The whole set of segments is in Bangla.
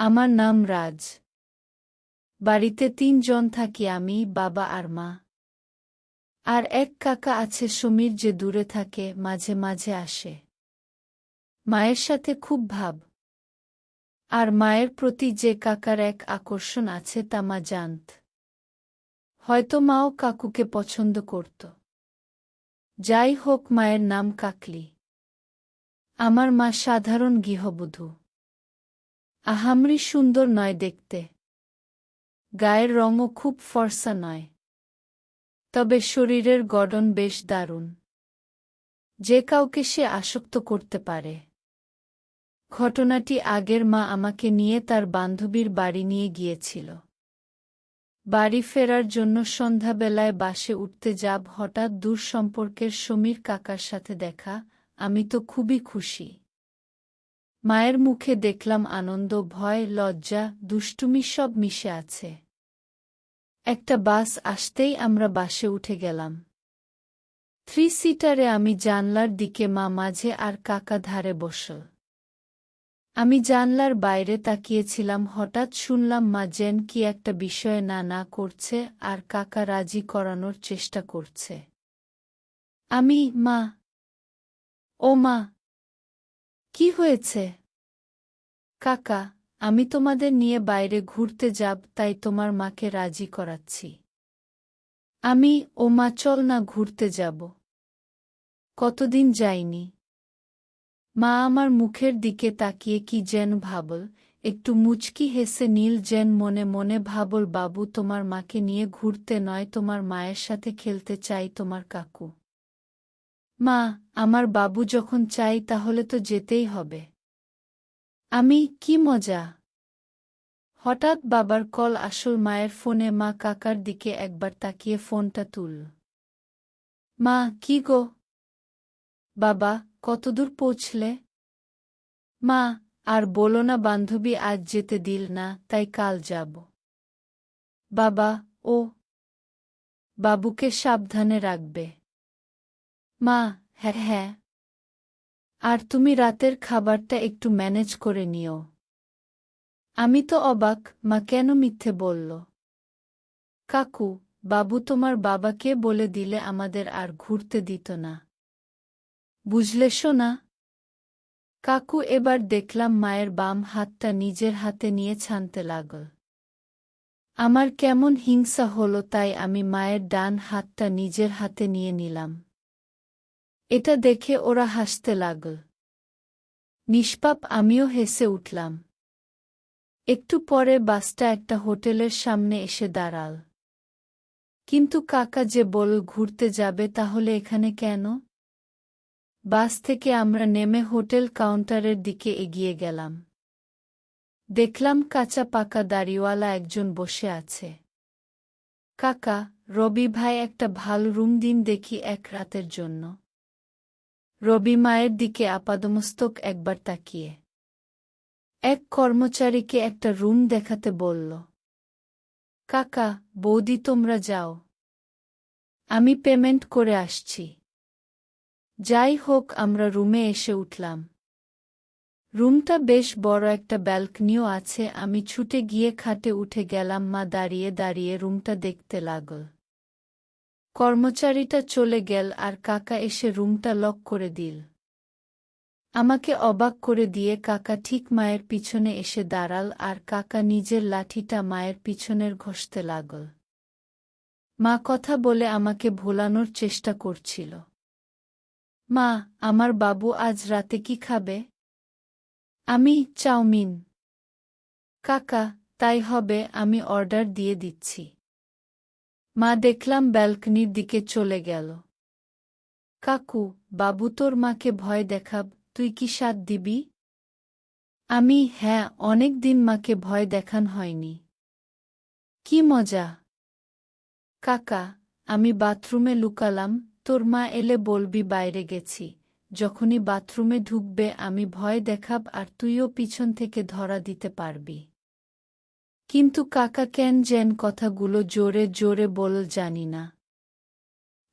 আমার নাম রাজ। বাড়িতে তিনজন থাকি আমি, বাবা আর মা। আর এক কাকা আছে সমীর যে দূরে থাকে, মাঝে মাঝে আসে। মায়ের সাথে খুব ভাব। আর মায়ের প্রতি যে কাকার এক আকর্ষণ আছে তা মা জানত। হয়তো মাও কাকুকে পছন্দ করত। যাই হোক, মায়ের নাম কাকলি। আমার মা সাধারণ গৃহবধূ। আহামরি সুন্দর নয় দেখতে। গায়ের রঙও খুব ফর্সা নয়। তবে শরীরের গঠন বেশ দারুণ। যে কাউকে সে আসক্ত করতে পারে। ঘটনাটি আগের মা আমাকে নিয়ে তার বান্ধবীর বাড়ি নিয়ে গিয়েছিল। বাড়ি ফেরার জন্য সন্ধ্যাবেলায় বাসে উঠতে যাব হঠাৎ দূর সম্পর্কের সমীর কাকার সাথে দেখা, আমি তো খুবই খুশি। মায়ের মুখে দেখলাম আনন্দ, ভয়, লজ্জা, দুষ্টুমি সব মিশে আছে। একটা বাস আসতেই আমরা বাসে উঠে গেলাম। থ্রি সিটারে আমি জানলার দিকে মা মাঝে আর কাকা ধারে বসল। আমি জানলার বাইরে তাকিয়েছিলাম, হঠাৎ শুনলাম মা জেন কি একটা বিষয়ে না না করছে আর কাকা রাজি করানোর চেষ্টা করছে। আমি, মা। ও মা। কি হয়েছে? কাকা, আমি তোমাদের নিয়ে বাইরে ঘুরতে যাব, তাই তোমার মাকে রাজি করাচ্ছি। আমি, ও মা, চল না ঘুরতে যাব। কতদিন যাইনি? মা আমার মুখের দিকে তাকিয়ে কি যেন ভাবল, একটু মুচকি হেসে নীল যেন মনে মনে ভাবল, বাবু, তোমার মাকে নিয়ে ঘুরতে নয়, তোমার মায়ের সাথে খেলতে চাই তোমার কাকু। মা, আমার বাবু যখন চাই তাহলে তো যেতেই হবে। আমি কি মজা। হঠাৎ বাবার কল আসল মায়ের ফোনে মা কাকার দিকে একবার তাকিয়ে ফোনটা তুল। মা, কি গো? বাবা, কতদূর পৌঁছলে? মা, আর বলো না বান্ধবী আজ যেতে দিল না, তাই কাল যাব। বাবা, ও। বাবুকে সাবধানে রাখবে। মা হ্যাঁ হ্যাঁ। আর তুমি রাতের খাবারটা একটু ম্যানেজ করে নিও। আমি তো অবাক, মা কেন মিথ্যে বলল? কাকু, বাবু তোমার বাবাকে বলে দিলে আমাদের আর ঘুরতে দিত না। বুঝলে শোনা কাকু এবার দেখলাম মায়ের বাম হাতটা নিজের হাতে নিয়ে ছানতে লাগল। আমার কেমন হিংসা হলো তাই আমি মায়ের ডান হাতটা নিজের হাতে নিয়ে নিলাম। এটা দেখে ওরা হাসতে লাগল। নিষ্পাপ আমিও হেসে উঠলাম। একটু পরে বাসটা একটা হোটেলের সামনে এসে দাঁড়াল। কিন্তু কাকা যে বল ঘুরতে যাবে তাহলে এখানে কেন? বাস থেকে আমরা নেমে হোটেল কাউন্টারের দিকে এগিয়ে গেলাম। দেখলাম কাঁচা পাকা দাড়িওয়ালা একজন বসে আছে। কাকা, রবি ভাই একটা ভালো রুম দিন দেখি এক রাতের জন্য। রবি মায়ের দিকে আপাদমস্তক একবার তাকিয়ে। এক কর্মচারীকে একটা রুম দেখাতে বলল, কাকা, বৌদি, তোমরা যাও। আমি পেমেন্ট করে আসছি। যাই হোক, আমরা রুমে এসে উঠলাম। রুমটা বেশ বড় একটা ব্যালকনিও আছে। আমি ছুটে গিয়ে খাটে উঠে গেলাম। মা দাঁড়িয়ে দাঁড়িয়ে রুমটা দেখতে লাগল। কর্মচারীটা চলে গেল আর কাকা এসে রুমটা লক করে দিল। আমাকে অবাক করে দিয়ে কাকা ঠিক মায়ের পিছনে এসে দাঁড়াল আর কাকা নিজের লাঠিটা মায়ের পিছনের ঘষতে লাগল। মা কথা বলে আমাকে ভোলানোর চেষ্টা করছিল। মা, আমার বাবু আজ রাতে কি খাবে? আমি চাউমিন। কাকা, তাই হবে, আমি অর্ডার দিয়ে দিচ্ছি। মা দেখলাম ব্যালকনির দিকে চলে গেল। কাকু, বাবু তোর মাকে ভয় দেখাব, তুই কি সাত দিবি? আমি হ্যাঁ অনেক দিন মাকে ভয় দেখান হয়নি। কি মজা? কাকা, আমি বাথরুমে লুকালাম, তোর মা এলে বলবি বাইরে গেছি। যখনই বাথরুমে ঢুকবে, আমি ভয় দেখাব আর তুইও পিছন থেকে ধরা দিতে পারবি। কিন্তু কাকা কেন যেন কথাগুলো জোরে জোরে বল জানি না।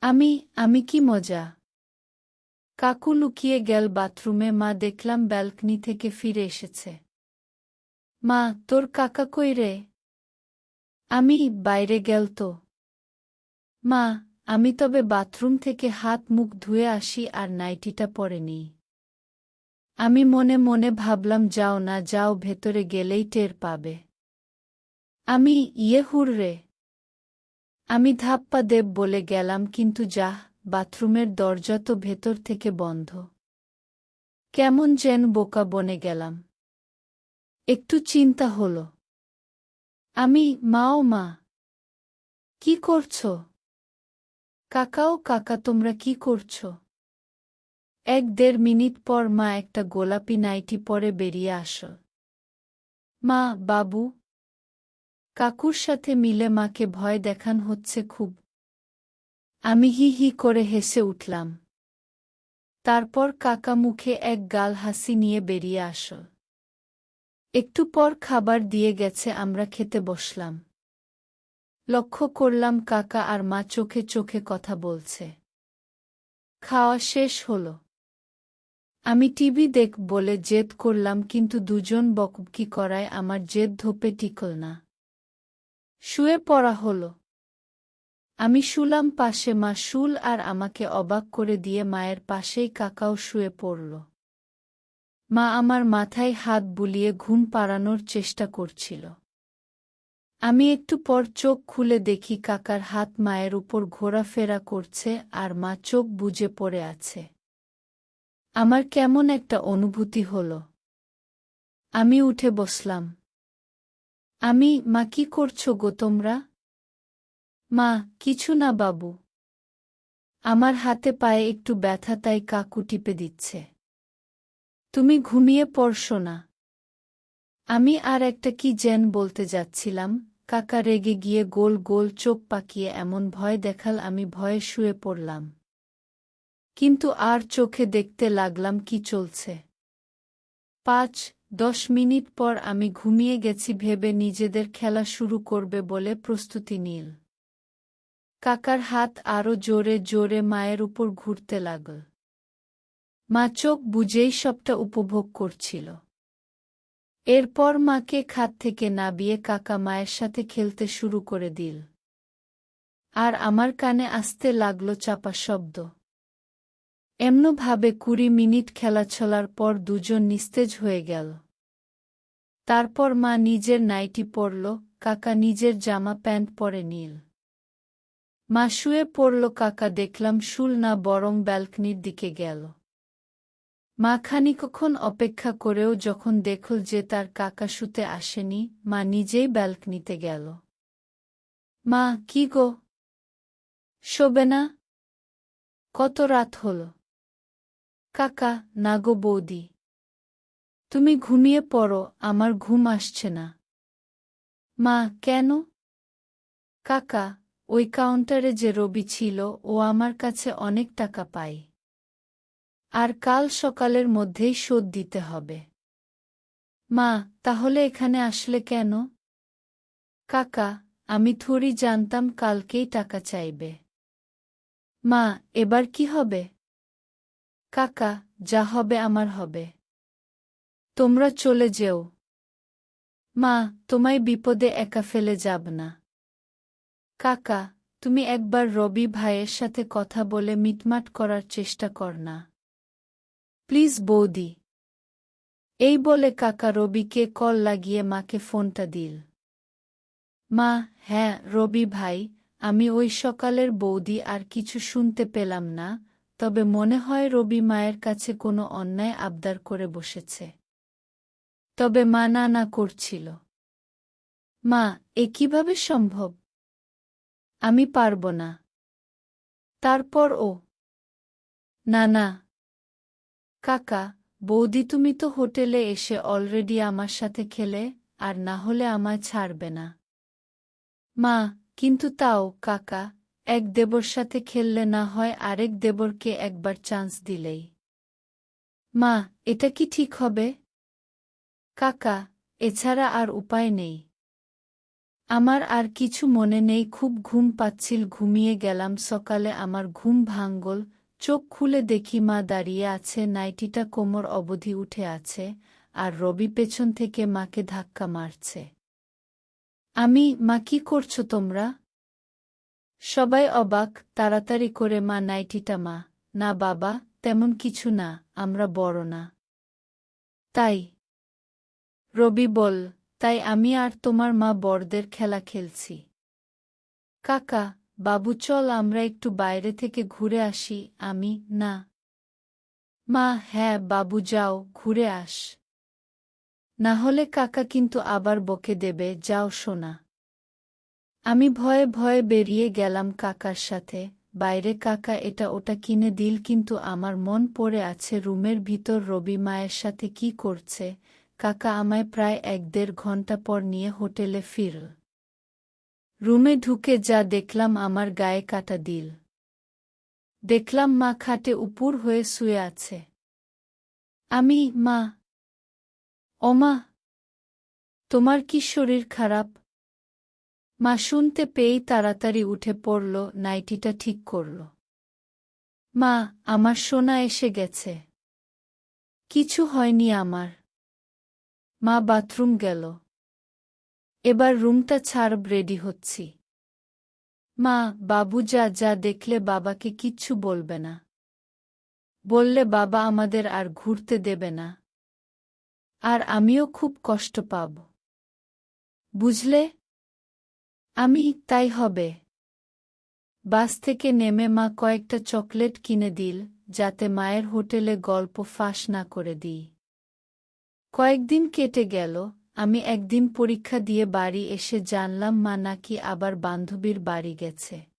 আমি আমি কি মজা? কাকু লুকিয়ে গেল বাথরুমে, মা দেখলাম ব্যালকনি থেকে ফিরে এসেছে। মা, তোর কাকা কই রে? আমি বাইরে গেল তো। মা, আমি তবে বাথরুম থেকে হাত মুখ ধুয়ে আসি আর নাইটিটা পরে নিই। আমি মনে মনে ভাবলাম, যাও না, যাও, ভেতরে গেলেই টের পাবে। আমি ইয়ে হুররে আমি ধাপ্পা দেব বলে গেলাম, কিন্তু যাহ, বাথরুমের দরজা তো ভেতর থেকে বন্ধ। কেমন যেন বোকা বনে গেলাম। একটু চিন্তা হল। আমি মাও মা, কি করছ? কাকাও কাকা, তোমরা কি করছ? এক দেড় মিনিট পর মা একটা গোলাপি নাইটি পরে বেরিয়ে আসো মা, বাবু কাকুর সাথে মিলে মাকে ভয় দেখান হচ্ছে খুব। আমি হি হি করে হেসে উঠলাম। তারপর কাকা মুখে এক গাল হাসি নিয়ে বেরিয়ে আসো একটু পর খাবার দিয়ে গেছে, আমরা খেতে বসলাম। লক্ষ্য করলাম কাকা আর মা চোখে চোখে কথা বলছে। খাওয়া শেষ হল। আমি টিভি দেখ বলে জেদ করলাম, কিন্তু দুজন বকবকি করায় আমার জেদ ধোপে টিকল না। শুয়ে পড়া হল। আমি শুলাম পাশে মা শুল আর আমাকে অবাক করে দিয়ে মায়ের পাশেই কাকাও শুয়ে পড়ল। মা আমার মাথায় হাত বুলিয়ে ঘুম পাড়ানোর চেষ্টা করছিল। আমি একটু পর চোখ খুলে দেখি কাকার হাত মায়ের উপর ঘোরাফেরা করছে আর মা চোখ বুজে পড়ে আছে। আমার কেমন একটা অনুভূতি হল। আমি উঠে বসলাম। আমি মা কি করছ গো তোমরা? মা, কিছু না বাবু। আমার হাতে পায়ে একটু ব্যথা, তাই কাকু টিপে দিচ্ছে। তুমি ঘুমিয়ে পড়ছো না। আমি আর একটা কি জেন বলতে যাচ্ছিলাম। কাকা রেগে গিয়ে গোল গোল চোখ পাকিয়ে এমন ভয় দেখাল আমি ভয়ে শুয়ে পড়লাম। কিন্তু আর চোখে দেখতে লাগলাম কি চলছে। পাঁচ, দশ মিনিট পর আমি ঘুমিয়ে গেছি ভেবে নিজেদের খেলা শুরু করবে বলে প্রস্তুতি নীল। কাকার হাত আরও জোরে জোরে মায়ের উপর ঘুরতে লাগল। মা চোখ বুঝেই সবটা উপভোগ করছিল। এরপর মাকে খাত থেকে নাবিয়ে কাকা মায়ের সাথে খেলতে শুরু করে দিল। আর আমার কানে আসতে লাগল চাপা শব্দ। এমনভাবে কুড়ি মিনিট খেলা চলার পর দুজন নিস্তেজ হয়ে গেল। তারপর মা নিজের নাইটি পরল, কাকা নিজের জামা প্যান্ট পরে নীল। মা শুয়ে পড়ল, কাকা দেখলাম শুল না বরং ব্যালকনির দিকে গেল। মা খানিকক্ষণ অপেক্ষা করেও যখন দেখল যে তার কাকা শুতে আসেনি, মা নিজেই ব্যালকনিতে গেল। মা, কি গো? শোবে না? কত রাত হল? কাকা না গো বৌদি। তুমি ঘুমিয়ে পড়ো, আমার ঘুম আসছে না। মা, কেন? কাকা, ওই কাউন্টারে যে রবি ছিল, ও আমার কাছে অনেক টাকা পায়। আর কাল সকালের মধ্যেই শোধ দিতে হবে। মা, তাহলে এখানে আসলে কেন? কাকা, আমি থরি জানতাম কালকেই টাকা চাইবে। মা, এবার কি হবে? কাকা, যা হবে আমার হবে। তোমরা চলে যেও। মা, তোমায় বিপদে একা ফেলে যাব না। কাকা, তুমি একবার রবি ভাইয়ের সাথে কথা বলে মিটমাট করার চেষ্টা কর না। প্লিজ বৌদি। এই বলে কাকা রবিকে কল লাগিয়ে মাকে ফোনটা দিল। মা হ্যাঁ রবি ভাই, আমি ওই সকালের বৌদি আর কিছু শুনতে পেলাম না। তবে মনে হয় রবি মায়ের কাছে কোনো অন্যায় আবদার করে বসেছে। তবে মা না না করছিল। মা, এ কীভাবে সম্ভব? আমি পারব না। তারপর ও। না না। কাকা, বৌদি তুমি তো হোটেলে এসে অলরেডি আমার সাথে খেলে, আর না হলে আমায় ছাড়বে না। মা, কিন্তু তাও, কাকা এক দেবর সাথে খেললে না হয় আরেক দেবরকে একবার চান্স দিলেই। মা, এটা কি ঠিক হবে? কাকা, এছাড়া আর উপায় নেই। আমার আর কিছু মনে নেই, খুব ঘুম পাচ্ছিল, ঘুমিয়ে গেলাম সকালে আমার ঘুম ভাঙ্গল চোখ খুলে দেখি মা দাঁড়িয়ে আছে, নাইটিটা কোমর অবধি উঠে আছে, আর রবি পেছন থেকে মাকে ধাক্কা মারছে। আমি, মা কি করছ তোমরা? সবাই অবাক, তাড়াতাড়ি করে মা, নাইটিটা মা। না বাবা, তেমন কিছু না, আমরা বড় না। তাই। রবি বল, তাই আমি আর তোমার মা বড়দের খেলা খেলছি। কাকা, বাবু চল, আমরা একটু বাইরে থেকে ঘুরে আসি, আমি, না। মা হ্যাঁ বাবু যাও, ঘুরে আস। না হলে কাকা কিন্তু আবার বকে দেবে, যাও শোনা আমি ভয়ে ভয়ে বেরিয়ে গেলাম কাকার সাথে। বাইরে কাকা, এটা ওটা কিনে দিল, কিন্তু আমার মন পড়ে আছে রুমের ভিতর রবি মায়ের সাথে কি করছে। কাকা আমায় প্রায় এক দেড় ঘণ্টা পর নিয়ে হোটেলে ফিরল। রুমে ঢুকে যা দেখলাম আমার গায়ে কাটা দিল। দেখলাম মা খাটে উপুর হয়ে শুয়ে আছে। আমি, মা। ওমা, তোমার কি শরীর খারাপ? মা শুনতে পেয়েই তাড়াতাড়ি উঠে পড়ল, নাইটিটা ঠিক করল। মা, আমার সোনা এসে গেছে। কিছু হয়নি আমার। মা বাথরুম গেল। এবার রুমটা ছাড়ব রেডি হচ্ছি। মা, বাবু যা যা দেখলে বাবাকে কিচ্ছু বলবে না। বললে বাবা আমাদের আর ঘুরতে দেবে না। আর আমিও খুব কষ্ট পাব। বুঝলে? আমি তাই হবে। বাস থেকে নেমে মা কয়েকটা চকলেট কিনে দিল, যাতে মায়ের হোটেলে গল্প ফাঁস না করে দিই। কয়েকদিন কেটে গেল, আমি একদিন পরীক্ষা দিয়ে বাড়ি এসে জানলাম মা নাকি আবার বান্ধবীর বাড়ি গেছে।